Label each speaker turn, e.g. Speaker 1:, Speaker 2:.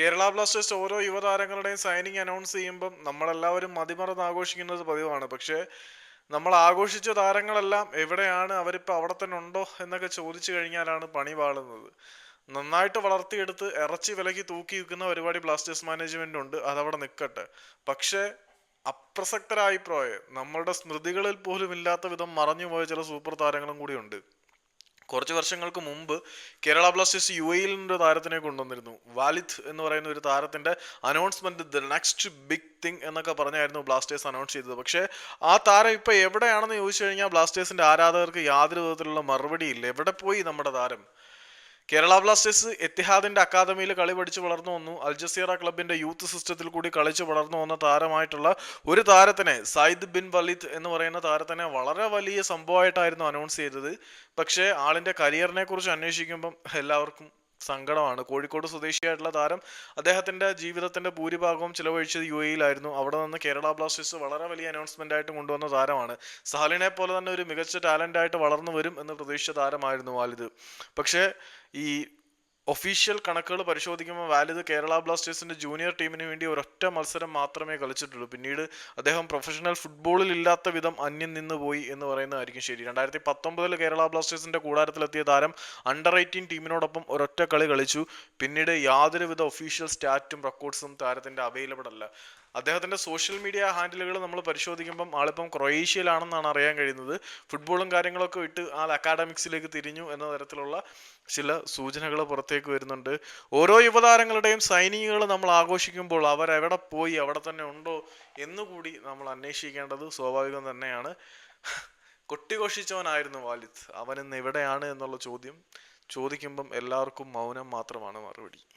Speaker 1: Kerala Blasters ഓരോ യുവതാരങ്ങളുടെയും signing announce ചെയ്യുമ്പം നമ്മളെല്ലാവരും മതിമറന്ന് ആഘോഷിക്കുന്നത് പതിവാണ്. പക്ഷേ നമ്മൾ ആഘോഷിച്ച താരങ്ങളെല്ലാം എവിടെയാണ്? അവരിപ്പോൾ അവിടെ തന്നെ ഉണ്ടോ? എന്നൊക്കെ ചോദിച്ചു കഴിഞ്ഞാലാണ് പണി വാളുന്നത്. നന്നായിട്ട് വളർത്തിയെടുത്ത് ഇറച്ചി വിലക്കി തൂക്കി വിൽക്കുന്ന പരിപാടി ബ്ലാസ്റ്റേഴ്സ് മാനേജ്മെന്റ് ഉണ്ട്. അതവിടെ നിൽക്കട്ടെ പക്ഷേ അപ്രസക്തരായി പോയ നമ്മളുടെ സ്മൃതികളിൽ പോലും ഇല്ലാത്ത വിധം മറഞ്ഞുപോയ ചില സൂപ്പർ താരങ്ങളും കൂടിയുണ്ട് കുറച്ച് വർഷങ്ങൾക്ക് മുമ്പ് കേരള ബ്ലാസ്റ്റേഴ്സ് യു ഒരു താരത്തിനെ കൊണ്ടുവന്നിരുന്നു. വാലിദ് എന്ന് പറയുന്ന ഒരു താരത്തിന്റെ announcement the next big thing എന്നൊക്കെ പറഞ്ഞായിരുന്നു ബ്ലാസ്റ്റേഴ്സ് അനൗൺസ് ചെയ്തത്. പക്ഷേ ആ താരം ഇപ്പോൾ എവിടെയാണെന്ന് ചോദിച്ചു കഴിഞ്ഞാൽ ബ്ലാസ്റ്റേഴ്സിന്റെ ആരാധകർക്ക് യാതൊരു വിധത്തിലുള്ള മറുപടി ഇല്ല എവിടെ പോയി നമ്മുടെ താരം? കേരള ബ്ലാസ്റ്റേഴ്സ് എത്തിഹാദിന്റെ അക്കാദമിയിൽ കളി പഠിച്ചു വളർന്നു വന്നു. അൽജസീറ ക്ലബിന്റെ യൂത്ത് സിസ്റ്റത്തിൽ കൂടി കളിച്ച് വളർന്നു വന്ന താരമായിട്ടുള്ള ഒരു താരത്തിനെ സയ്യിദ് ബിൻ വലിദ് എന്ന് പറയുന്ന താരത്തിനെ വളരെ വലിയ സംഭവമായിട്ടായിരുന്നു അനൗൺസ് ചെയ്തത്. പക്ഷേ ആളിന്റെ കരിയറിനെ കുറിച്ച് അന്വേഷിക്കുമ്പം എല്ലാവർക്കും സങ്കടമാണ്. കോഴിക്കോട് സ്വദേശിയായിട്ടുള്ള താരം അദ്ദേഹത്തിന്റെ ജീവിതത്തിന്റെ ഭൂരിഭാഗവും ചിലവഴിച്ചത് യു എയിലായിരുന്നു അവിടെ നിന്ന് കേരള ബ്ലാസ്റ്റേഴ്സ് വളരെ വലിയ അനൗൺസ്മെന്റ് ആയിട്ട് കൊണ്ടുവന്ന താരമാണ്. സഹലിനെ പോലെ തന്നെ ഒരു മികച്ച ടാലന്റ് ആയിട്ട് വളർന്നു വരും എന്ന് പ്രതീക്ഷിച്ച താരമായിരുന്നു വാലിദ്. പക്ഷേ ഈ ഒഫീഷ്യൽ കണക്കുകൾ പരിശോധിക്കുമ്പോൾ വാലിദ് കേരള ബ്ലാസ്റ്റേഴ്സിന്റെ ജൂനിയർ ടീമിന് വേണ്ടി ഒരൊറ്റ മത്സരം മാത്രമേ കളിച്ചിട്ടുള്ളൂ. പിന്നീട് അദ്ദേഹം പ്രൊഫഷണൽ ഫുട്ബോളിൽ ഇല്ലാത്ത വിധം അന്യം നിന്ന് പോയി എന്ന് പറയുന്നതായിരിക്കും ശരി. രണ്ടായിരത്തി പത്തൊമ്പതിൽ കേരള ബ്ലാസ്റ്റേഴ്സിന്റെ കൂടാരത്തിലെത്തിയ താരം അണ്ടർ എയ്റ്റീൻ ടീമിനോടൊപ്പം ഒരൊറ്റ കളി കളിച്ചു. പിന്നീട് യാതൊരുവിധ ഒഫീഷ്യൽ സ്റ്റാറ്റും റെക്കോർഡ്സും താരത്തിന്റെ അവൈലബിൾ അല്ല. അദ്ദേഹത്തിന്റെ സോഷ്യൽ മീഡിയ ഹാൻഡിലുകൾ നമ്മൾ പരിശോധിക്കുമ്പം ആളിപ്പം ക്രൊയേഷ്യയിലാണെന്നാണ് അറിയാൻ കഴിയുന്നത്. ഫുട്ബോളും കാര്യങ്ങളൊക്കെ വിട്ട് ആൾ അക്കാഡമിക്സിലേക്ക് തിരിഞ്ഞു എന്ന തരത്തിലുള്ള ചില സൂചനകൾ പുറത്തേക്ക് വരുന്നുണ്ട്. ഓരോ യുവതാരങ്ങളുടെയും സൈനികകൾ നമ്മൾ ആഘോഷിക്കുമ്പോൾ അവരെവിടെ പോയി അവിടെ തന്നെ ഉണ്ടോ എന്നുകൂടി നമ്മൾ അന്വേഷിക്കേണ്ടത് സ്വാഭാവികം തന്നെയാണ്. കൊട്ടിഘോഷിച്ചവനായിരുന്നു വാലിദ്. അവൻ ഇന്ന് എവിടെയാണ് എന്നുള്ള ചോദ്യം ചോദിക്കുമ്പം എല്ലാവർക്കും മൗനം മാത്രമാണ് മറുപടി.